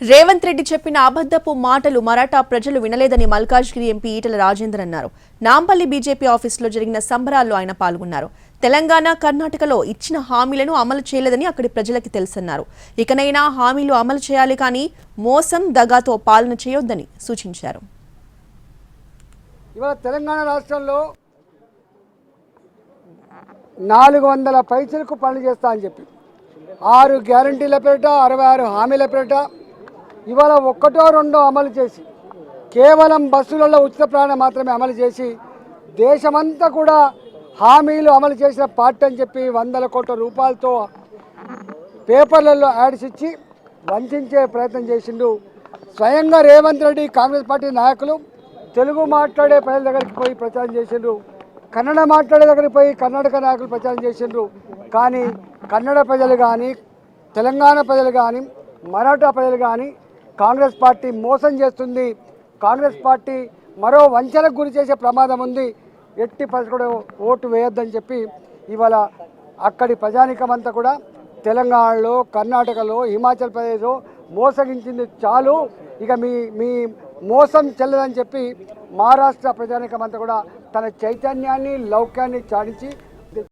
రేవంత్ రెడ్డి చెప్పిన అబద్దపు మాటలు మరాఠా ప్రజలు వినలేదని మల్కాజ్గిరి ఎంపీ ఈటల రాజేందర్ అన్నారు. నాంపల్లి బీజేపీ ఆఫీసులో జరిగిన సంబరాల్లో ఆయన పాల్గొన్నారు. తెలంగాణ కర్ణాటకలో ఇచ్చిన హామీలను అమలు చేయలేదని అక్కడి ప్రజలకి తెలుసన్నారు. ఇకనైనా హామీలు అమలు చేయాలి కానీ మోసం దగాతో పాలన చేయొద్దని సూచించారు. ఇవాళ తెలంగాణ రాష్ట్రంలో నాలుగు వందల పైసలకు పనులు చేస్తా అని చెప్పి. ఆరు గ్యారంటీల పేరిట అరవై ఆరు హామీల పేరిట ఇవాళ ఒక్కటో రెండో అమలు చేసి కేవలం బస్సులలో ఉచిత ప్రయాణం మాత్రమే అమలు చేసి దేశమంతా కూడా హామీలు అమలు చేసిన పార్టీ అని చెప్పి వందల కోట్ల రూపాయలతో పేపర్లలో యాడ్స్ ఇచ్చి వంచే ప్రయత్నం చేసిండు స్వయంగా రేవంత్ రెడ్డి కాంగ్రెస్ పార్టీ నాయకులు. తెలుగు మాట్లాడే ప్రజల దగ్గరికి పోయి ప్రచారం చేసిండ్రు. కన్నడ మాట్లాడే దగ్గరికి పోయి కర్ణాటక నాయకులు ప్రచారం చేసిండ్రు. కానీ కన్నడ ప్రజలు కానీ తెలంగాణ ప్రజలు కానీ మరాఠా ప్రజలు కానీ కాంగ్రెస్ పార్టీ మోసం చేస్తుంది. కాంగ్రెస్ పార్టీ మరో వంచనకు గురి చేసే ప్రమాదం ఉంది. ఎట్టి పరిస్థితి ఓటు వేయొద్దని చెప్పి ఇవాళ అక్కడి ప్రజానికమంతా కూడా తెలంగాణలో కర్ణాటకలో హిమాచల్ ప్రదేశ్లో మోసగించింది చాలు. ఇక మీ మీ మోసం చెల్లదని చెప్పి మహారాష్ట్ర ప్రజానికమంతా కూడా తన చైతన్యాన్ని లౌక్యాన్ని చాడించి